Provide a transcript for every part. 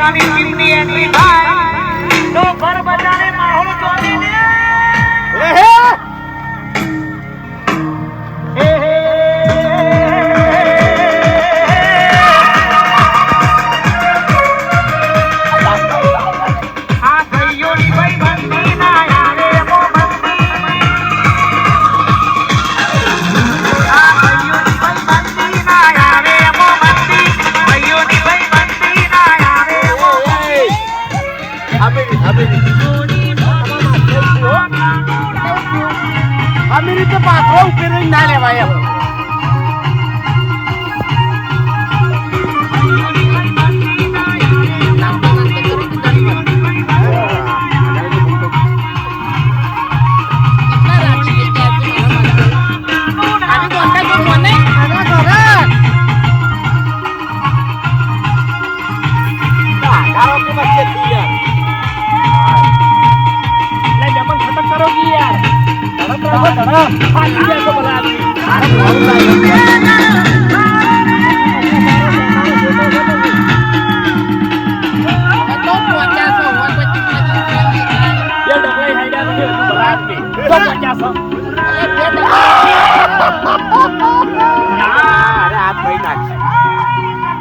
પોતાની ચીમની એટલી થાય. તો ઘર ઉકેલી ના લેવાય એમ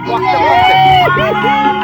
હું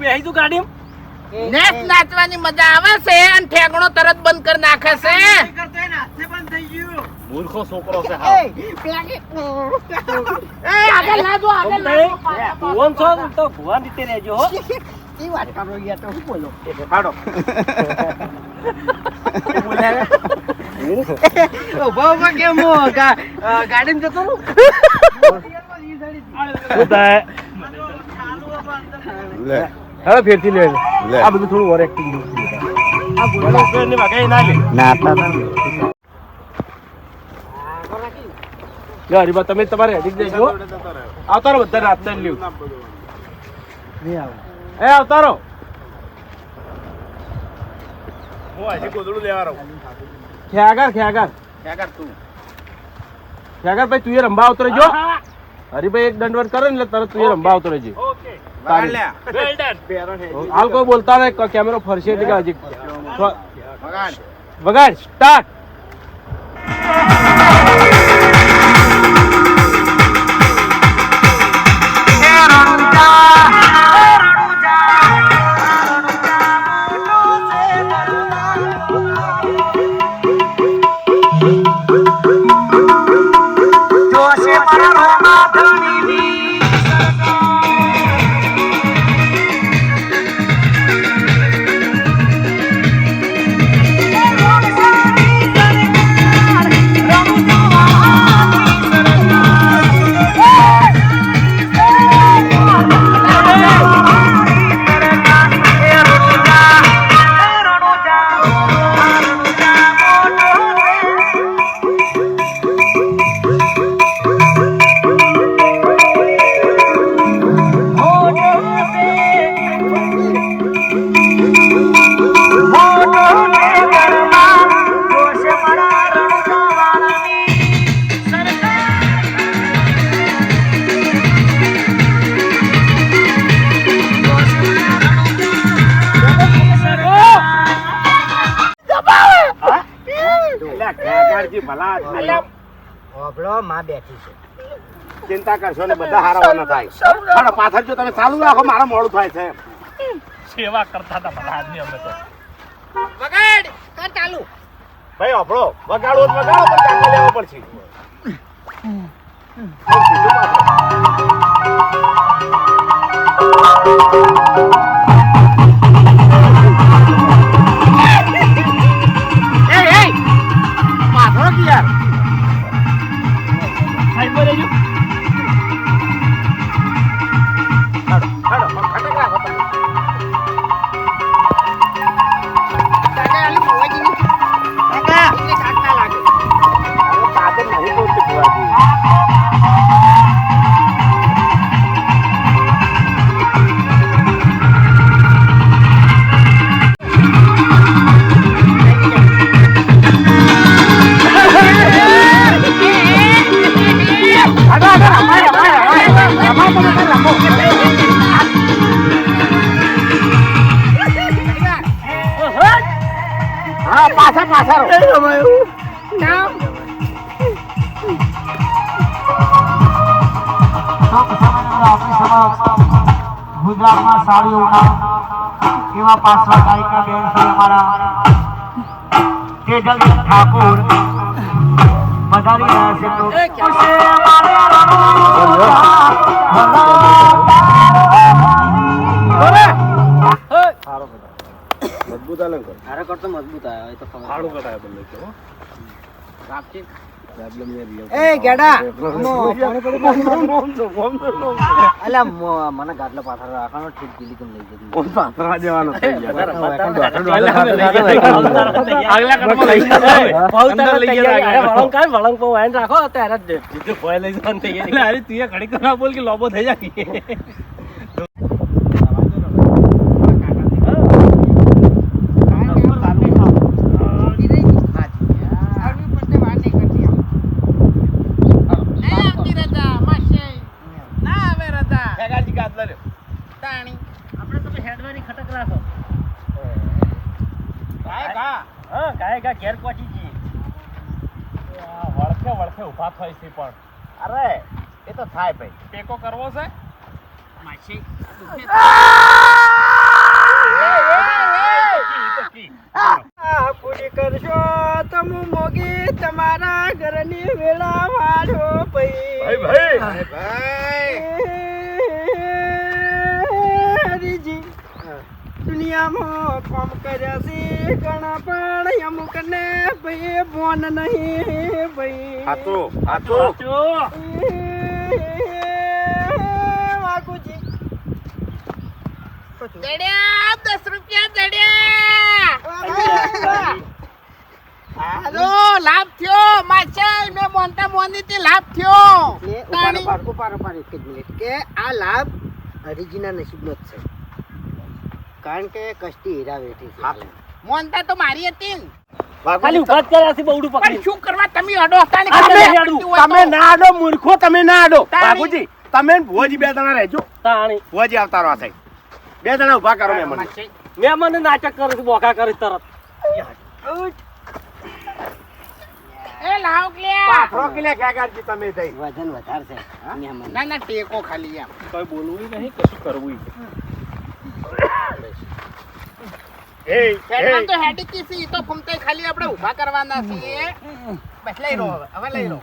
હું બેહી તું ગાડી નેસ નાચવાની મજા આવે છે અને ઠેગણો તરત બંધ કરી નાખે છે. મૂર્ખો છોકરો છે હા. એ આગળ લાજો આગળ લાજો ભુવન છો ને તો ભુવન રીતે રહેજો હો. ઈ વાત કરો યાર તો હું બોલો? એ દેખાડો ઊભા ઊભા કેમ ગાડીમાં જતો હું થાય હવે ફેરથી લે આ બધું થોડું ઓર એક્ટિંગની તમે તમારે હેડી જ જજો આવતા રહો બધા રાત લ્યું. એ આવતા રહો હું હજી ગોદડું લેવા રહું. ખ્યાગર ખ્યાગર ખ્યાગર ભાઈ તું એ રંભા આવતો રહેજો. હરીભાઈ એક દંડવટ કરે ને એટલે તરત તું એ રંભા આવતો રહેજે. તારી. હાલ કોઈ બોલતા નહીં ક- કેમેરો ફરશે એટલે હજી. વગાડ સ્ટાર્ટ હોભળો માં બેઠી છે. ચિંતા કરશો ને બધા હારાવાના થાય. પાછળ જો તમે ચાલુ રાખો મારા મોડું થાય છે સેવા કરતા હતા ભલા આદમી અમે તો. વગાડ કર ચાલુ. ભાઈ આપણો વગાડો જ વગાડો પણ ચાંદલો લેવો પડશે. એ હા પાછા પાછા ગુજરાતમાં સારી ઉના એવા પાછલા ગાયિકા બેન છે અમારા. તેજલ ઠાકોર. વધારી રહ્યા છે તો ખુશે મારે. મજબૂત આલે કર. તારા કરતો મજબૂત આયો એ તો ખબર સારું કટાય બંને તો, ને real. એ ગેડા! અલા મને ગાટલો પાથર રાખવાનો ઠીક દિલ્હી કેમ લઈ જતી કોણ પાથરવા જવાનો આગલા કદમાં લઈ જાઓ. અંદર લઈ ગયા આગળ. એટલે અરે તું એ ઘડીક બોલ કે લોબો થઈ જાય કાકાજી કાતલા લ્યો. કાય કા હા ગાય ગા ઘેર પહોંચી જઈએ. વળખે વળખે ઊભા થાય છે પણ. અરે એ તો થાય ભાઈ. ટેકો કરવો છે? પૂરી કરશો તમુ મોગી તમારા ઘરની વેળા વાળો ભાઈ. ભાઈ દુનિયામાં કામ કર્યા છે ઘણા પણ અમુક ભાઈ બોન નહીં ભાઈ હાથો હાથો વાઘુજી દડ્યા દસ રૂપિયા દડ્યા હાલો લાભ થયો માછાઈ મેં મોનતા મોની થી લાભ થયો તાણી. પાડકો પાડો પાડો એક મિનિટ કે આ લાભ હરિજીના નસીબનો જ છે કારણ કે કષ્ટી હીરા વેઠી છે મોનતા તો મારી હતી ને. ખાલી ઊભા જ કર્યા છે બહુડું પણ પકડી શું કરવા તમે અડો? હતા ને તમે આડો મૂર્ખો તમે ના તાણી. બાપુજી તમે ને બે જણા રહેજો. તાણી. ભુવાજી આવતા રહો સાહેબ બે જણા ઊભા કરો મેં મને. મેં મને નાટક કરું છું બોકા કરી તરત. એ લાવ ક્લ્યા. પાથરો કે કાકાજી તમે થઈ વજન વધારશે છે. ના ના ટેકો ખાલી કોઈ બોલવું નહીં કશું કરવું પેટમાં તો હેડી કી તો ફૂમતાઈ ખાલી આપણે ઊભા કરવાના છીએ. બસ લઈ લો હવે હવે લઈ લો.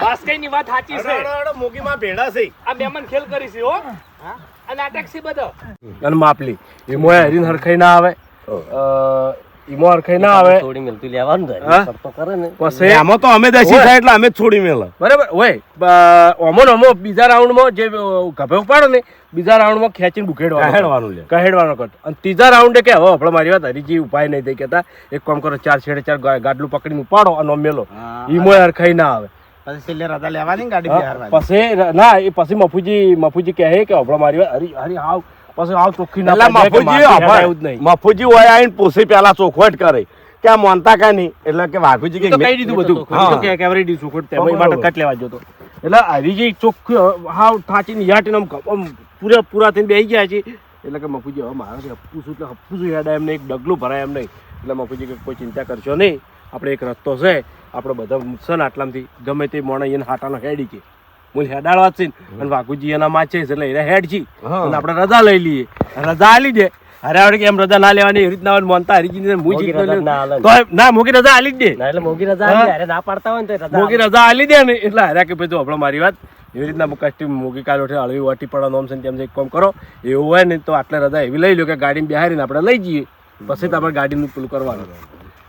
બસ કઈ ની વાત સાચી છે. મોગી માં ભેડા છે. આ બેમન ખેલ કરી છે હો. આ નાટક છે બધો. અને માપલી. ઈમો હરીન હરખાઈ ના આવે. અ, ઈમો હરખાઈ ના આવે. થોડી મિલતું લેવાનું હા? તો કરે ને. પછી આમાં તો અમે દસી થાય એટલે અમે જ છોડી મેલા. બરાબર ઓય ઓમો ને બીજા રાઉન્ડમાં જે ગભે ઉપાડો ને બીજા રાઉન્ડમાં ખેંચીને બુખેડવાનું કહેડવાનું લે. કહેડવાનો કટ અને ત્રીજા રાઉન્ડે કે હવે આપણે મારી વાત હરીજી ઉપાય નહીં થઈ કહેતા એક કામ કરો ચાર છેડે ચાર ગાડલું પકડીને ઉપાડો અને મેલો. ઈમો હરખાઈ ના આવે. પછી રજા લેવાની ગાડી પછી ના એ પછી મફુજી મફુજી કહે કે આપણો મારી વાત હરી હરી આવ પછી આવ ચોખ્ખી ના મફુજી મફુજી હોય આવીને પૂછી પેલા ચોખવટ કરે. કે આ મોનતા કા નહીં? એટલે કે વાઘુજી કે કહી દીધું બધું. કે કેવરી ડી સુખોટ તે માટે કટ લેવા જતો એટલે આવી જે ચોખ્ખી હાવ થાચીને યાટીને આમ આમ પૂરા પૂરા થઈને બેસી ગયા છે એટલે કે મફુજી હવે મારે હપ્પુસું એટલે હપ્પુસું હેડાય એમ નહીં એક ડગલું ભરાય એમ નહીં. એટલે મફુજી કે કોઈ ચિંતા કરશો નહીં. આપણે એક રસ્તો છે. આપણે બધા છે ને આટલામાંથી ગમે તે મોણા એને હાટાનો હેડી કે હેડાડવા જ છે અને વાઘુજી એના માચે છે એટલે એને હેડ છી અને આપણે રજા લઈ લઈએ. રજા આલી દે. અરે આવડે કેમ રજા ના લેવાની એવી રીતના મોનતા હરીજી હું રજા ના. તો મોગી રજા આલી જ દે. એટલે મોગી રજા હા? અરે ના પાડતા હોય ને તો રજા મોગી રજા આલી દે ને. એટલે હાર્યા કે ભાઈ જો આપણે મારી વાત એવી રીતના કષ્ટી મોગી કાલ ઉઠે હળવી વાટી પડવા નોમ છે તેમ એક કામ કરો. એવું હોય ને તો આટલે રજા એવી લઈ લો કે ગાડીમાં બેહારીને આપણે લઈ જઈએ. પછી તો આપણે ગાડીનું પેલું કરવાનું.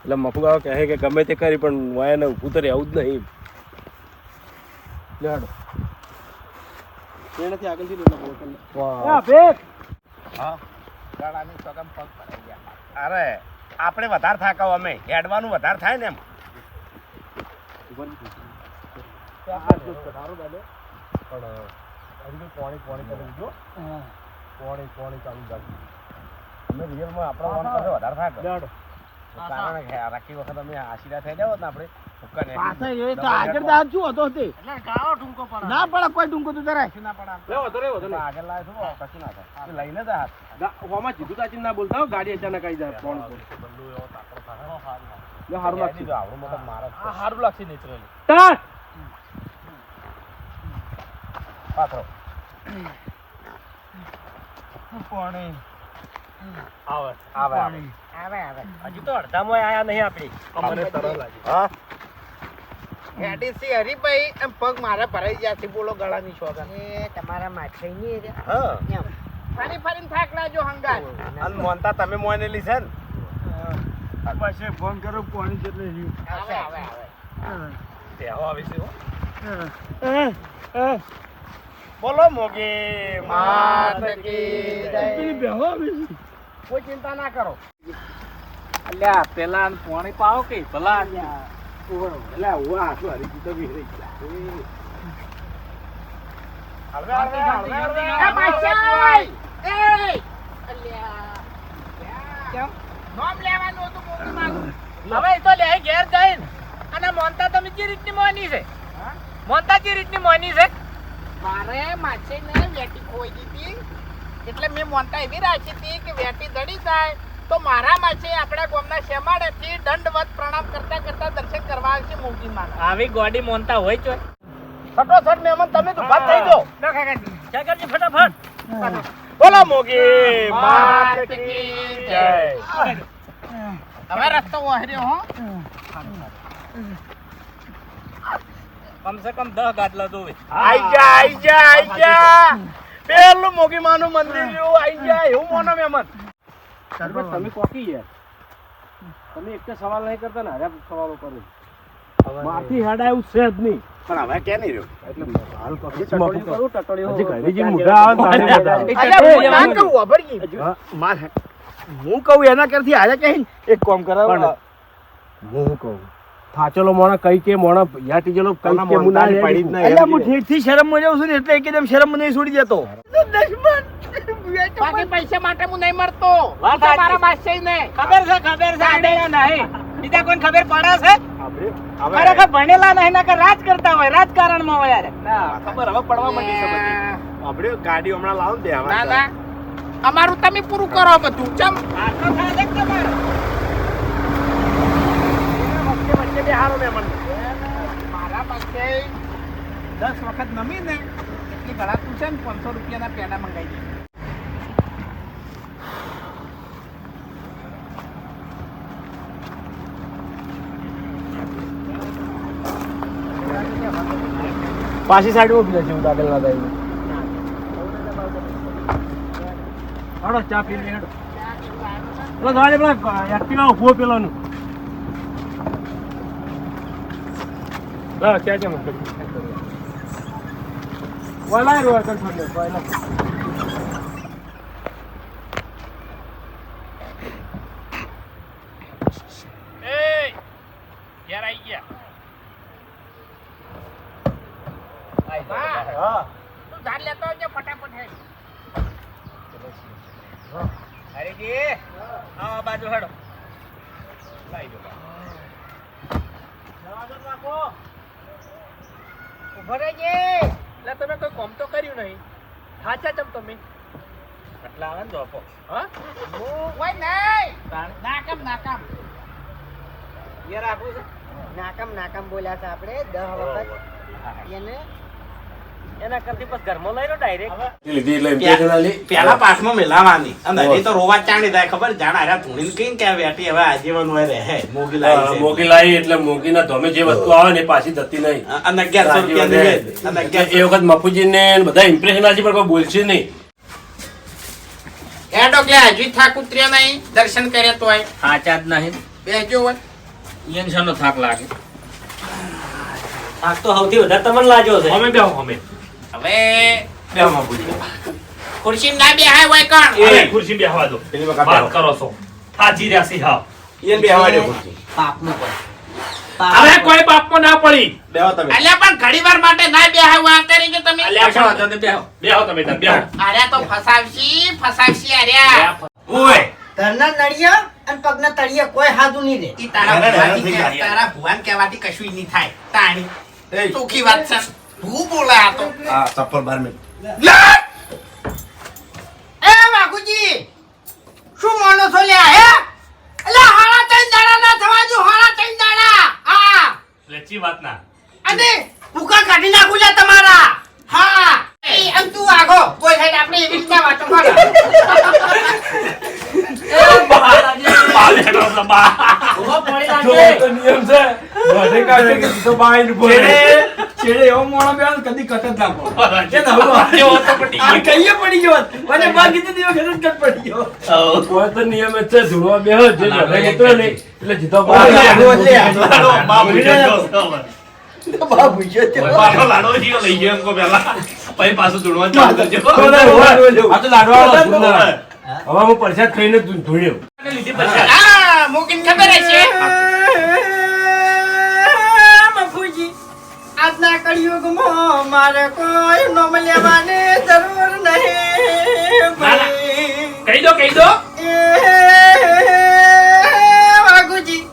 એટલે મફુગાવ કહે કે ગમે તે કરી પણ વાયને ઉતરે આવું જ નહીં. લેડો. એનાથી આગળથી લે લો, બોલ. ગળાની સોગમ પગ ભરાઈ ગયા. અરે આપણે વધારે થાકાવ અમે. હેડવાનું વધારે થાય ને એમ. પોણી પોણી કરી દીધો પોણી પોણી ચાલુ રાખી અમે રિયલમાં આપણા વધારે થાક. કારણ કે આખી વખત અમે આશીર્વાદ થઈ જાવ ને આપણે એ તો આગળ દાદ શું હતો તે ના પડે કોઈ ટૂંકો તો જરાય. લેવો તો તો આગળ લાવે કશું ના થાય. લઈને જ હાથ. ગા- જીધું તાચીને ના બોલતા હો, ગાડી અચાનક આવી જાય પોણી પોણી. લે, હારું લાગશે. જો આવડું મતલબ મારે સારું લાગશે નેચરલી. સ્ટાર્ટ! પાથરો. આવે આવે આવે આવે. આવે હજુ તો અડધામાં આયા નહીં આપણી. અમને તરસ લાગી હા? હેડીસી હરીભાઈ એમ પગ મારે ભરાઈ ગયા છે. બોલો ગળાની સોગમ એ તમારા માછઈ ની હા. ફરી ફરીને થાક લાજો હંગાત. અને મોનતા તમે મોનેલી છે ને? આવે આવે આવે. બેહો આવી છે બોલો મોગી. માત કી જય. કોઈ ચિંતા ના કરો અલ્યા પેલા પાણી પાવો કે ભલા હવે હવે હવે હવે એ માછાઈ! એ! અલ્યા. કેમ? નામ લેવાનું હતું મોટી માનું. હવે તો લે ઘેર જઈને અને મોનતા તમે જે રીતની મોની છે મોનતા જે રીતની મોની છે મારે માછીને વેટી ખોઈ દીધી એટલે મેં મોનતા એવી રાખી હતી કે વેટી દડી જાય તો મારામાં છે આપણા ગામના શેમાડેથી દંડવત પ્રણામ કરતા કરતા દર્શન કરવા આવશે મોગી માં આવી ગોડી મોનતા હોય છો ફટોફટ મહેમાન તમે તો ભાત થઈ જાઓ. જગરજી ફટાફટ. બોલો મોગી માત કી જય. હવે રસ્તો વહર્યો હો. કમ સે કમ દસ ગાટલા દોવે આઈ જા આઈ જા આઈ જા. પેલું મોગી માનું મંદિર જેવું આઈ જા એવું મોનો મહેમાન. તમે કોકી યાર? તમે એક તો સવાલ નહીં કરતા ને હર્યા સવાલો કરો માથી હેડાયું છે જ નહીં. પણ હવે કે નહીં રહ્યો? આવે આવે. હું કહું, હું. કહું એના કરતી આજે કહી એક કામ કરાવ પણ હું કહું થાચેલો મોણા કઈ કે મોણા યાટી જેલો કઈ કે મુના ના પડી ના એટલે હું ઠીકથી શરમમાં જાઉં છું ને એટલે એકદમ શરમ મને છોડી દેતો. બાકી પૈસા માટે હું નહીં મરતો. મારા માસી ને ખબર છે ખબર છે. આડેલા નહીં. બીજા કોઈ ખબર પડે છે? હવે ખરેખર ભણેલા નહીં ના રાજ કરતા હોય રાજકારણમાં હોય યાર. ખબર હવે પડવા માંડી છે બધી. આપણે ગાડી હમણાં લાવો ને બે ના ના. અમારું તમે પૂરું કરો બધું. ચમ. તમારે. વચ્ચે વચ્ચે બે હારો મહેમાન મારા પાસે દસ વખત નમી ને એટલી ગળાતું છે ને પાંચસો રૂપિયાના પેડા મંગાવી દે પાછી સાઈડમાં ઊભી રહેશે હું આગળ ના થાય હાડો ચા પી લે હેડો પેલો ગાડી પેલા એક્ટિવા ઊભો પેલાનું રો કંટ્રોલ ને વલાય એ ઘેર આવી ગયા. હા. તું ધાર લેતો આવજે ફટાફટ હેડ. હરીજી આ બાજુ હેડો. ઊભો રહેજે. એટલે તમે કોઈ કોમ તો કર્યું નહીં. સાચા ચમ તમે. એટલા આવે ને જોપો હા? હોય નહીં. નાકામ નાકામ. યાર આપું નાકામ નાકામ બોલ્યા છે આપણે. દહ વખત એને એના કરતી પછી ઘરમાં લઈ લો ડાયરેક્ટ લીધી એટલે impression પેલા પાસમાં મેલાવાની. અને હજી તો રોવા ચાણી જાય ખબર? જાણ હારા ધૂણીને કઈ કે આ હવે આજીવન હોય રહે. મોગી હા, લાવી છે. મોગી લાવી એટલે મોગીના ધોમે જે વસ્તુ આવે ને પાછી જતી નહીં. અને અગિયારસો રૂપિયાની અને એ વખત મફુજીને બધા impression આલશે પણ કોઈ બોલશે નહીં. એ ડોકલે હજુ થાક ઉતર્યો નહીં. દર્શન કર્યા તો સાચા જ નહીં. બેજો હોય ઈયન શાનો થાક લાગે. થાક તો સૌથી વધારે તમને લાગ્યો છે અમે બેહો અમે. હવે બેહો બાપુજી. ખુરશી ના બેહાય હોય કોણ? અરે, ખુરશી બેહવા દો. વાત કરો છો. હાજી રહ્યા હા. એ બેહવા દે ખુરશી. પાપનું પણ. હવે કોઈ બાપમાં ના પડી. બેહો તમે. અલ્યા પણ ઘડી વાર માટે ના બેહાય હોય આ કરી કે તમે. અલ્યા, વાંધો નહીં, બેહો. બેહો તમે તમે બેહો. અરે તો ફસાવશી ફસાવશી અરે. ઓય. ઘરના નડિયા અને પગના તળિયા કોઈ હાથું નહીં રે. ઈ તારા થઈ તારા ભુવાન કહેવાથી કશું નહીં થાય. તાણી. સુખી ચોખ્ખી વાત છે. હું બોલે આ તો આ ચપ્પલ બાર એ બાપુજી શું માનો છો લ્યા હે એટલે હાડા ત્રણ દાડા ના થવા જો હાડા ત્રણ દાડા હા લેચી વાત ના અને ભૂકા કાઢી નાખું છે તમારા હા એમ તું આગો કોઈ સાઈડ આપણે એવી રીતના વાતો કરો બાય. છેડે એવો મોણો બેહો કદી કટ જ નાખો. કે ના જેવો હોય. તો પટી આ ગયો. કહીએ પડી ગયો મને બાકી તો દિવસ કટ પડી ગયો. કોઈ તો નિયમ છે ધૂળવા બેહો જે ઘરે નીકળે ને એટલે જીતો બા બા છે. બા. બાનો લાડો જીઓ લઈ ગયો એમ પેલા. પછી પાછું ધૂળવા ચાલુ કરજો. આ તો લાડવાળો હવે હું પરસાદ ખાઈને ધૂળ્યો મોકીન ખબર હશે આજના કળિયુગમાં મારે કોઈ નોમ લેવાની જરૂર નહીં. કહી દો કહી દો. વાઘુજી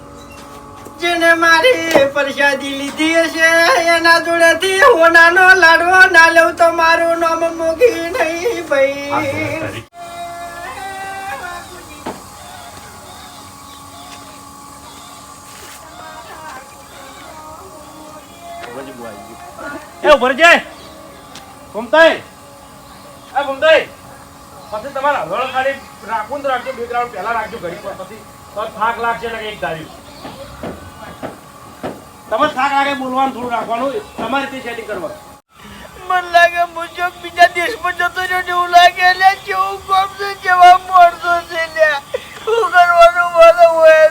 જેને મારી પરસાદી લીધી હશે એના જોડેથી હોનાનો લાડવો ના લઉં તો મારું નામ મોગી નહીં ભાઈ. એ ઉભર જે ઘૂમતાય એ ઘૂમતાય પછી તમારા હળ ખાલી રાખવું ને રાખજો, બે ગ્રાઉન્ડ પહેલા રાખજો ઘડી પર પછી તો થાક લાગશે એક ધાર્યું તમે થાક લાગે બોલવાનું થોડું રાખવાનું. તમારી રીતે સેટિંગ કરવાનું. મન લાગે મુજબ બીજા દેશમાં જતો રહ્યો લાગે લે કેવું કામ છે મને હોય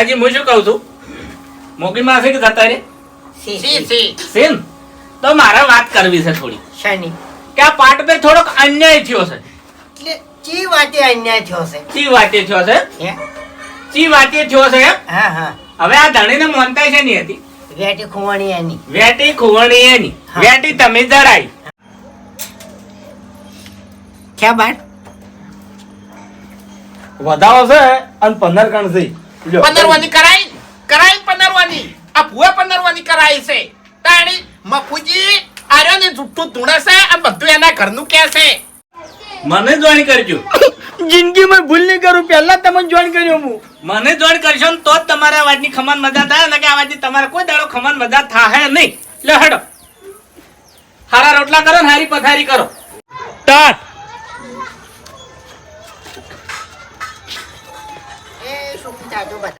હવે હું શું કહું છું? મોકી માં કે જતા રે સી સી સીન તો મારે વાત કરવી છે થોડી. શેની? કે આ પાટ પર થોડોક અન્યાય થયો છે. એટલે ચી વાતે અન્યાય થયો છે? ચી વાતે થયો છે? ચી વાતે થયો છે હા હા. હવે આ ધણીને મોનતા છે ની હતી? વેટી ખુવાણી એની. વેટી ખુવણી એની. વેટી તમે જરાય. ક્યાં બાર? વધાવો છે અને પંદર કણ છે. પંદરવાની કરાઈ કરાઈ પંદરવાની આ ભૂએ પંદરવાની કરાઈ છે. તાણી મફુજી આર્યો ને જુઠ્ઠું ધૂણે આ બધું એના ઘરનું કે છે. મને જોઈન કરજો. જિંદગીમાં ભૂલ નહીં કરું પહેલા તમે જોઈન કર્યો હું મને જોઈન કરશો ને તો જ તમારે અવાજની ખમાન મજા થાય અને કે આ વાતની તમારે કોઈ દાડો ખમાન મજા થાય નહીં. લે હડો. હારા રોટલા કરો ને હારી પથારી કરો. ટાટ એ શું જાજો બતા